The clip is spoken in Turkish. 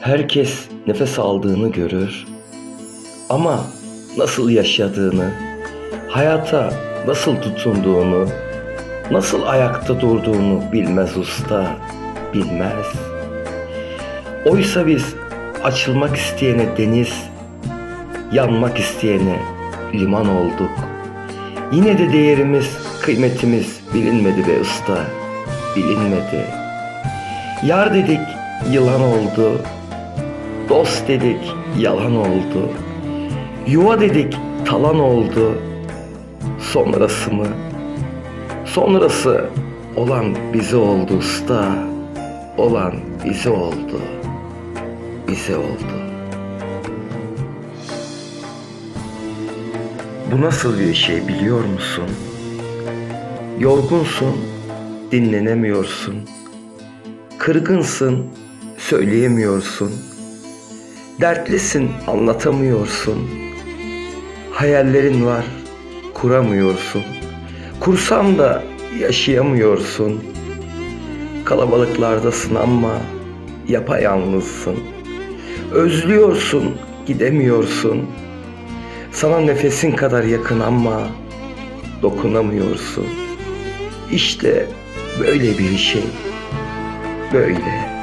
Herkes nefes aldığını görür ama nasıl yaşadığını, hayata nasıl tutunduğunu, nasıl ayakta durduğunu bilmez usta, bilmez. Oysa biz açılmak isteyene deniz, yanmak isteyene liman olduk. Yine de değerimiz, kıymetimiz bilinmedi be usta, bilinmedi. Yar dedik, yılan oldu. Dost dedik, yalan oldu. Yuva dedik, talan oldu. Sonrası mı? Sonrası olan bize oldu usta. Olan bize oldu. Bize oldu. Bu nasıl bir şey biliyor musun? Yorgunsun, dinlenemiyorsun. Kırgınsın, söyleyemiyorsun. Dertlisin, anlatamıyorsun. Hayallerin var, kuramıyorsun. Kursam da yaşayamıyorsun. Kalabalıklardasın ama yapayalnızsın. Özlüyorsun, gidemiyorsun. Sana nefesin kadar yakın ama dokunamıyorsun. İşte böyle bir şey. Böyle.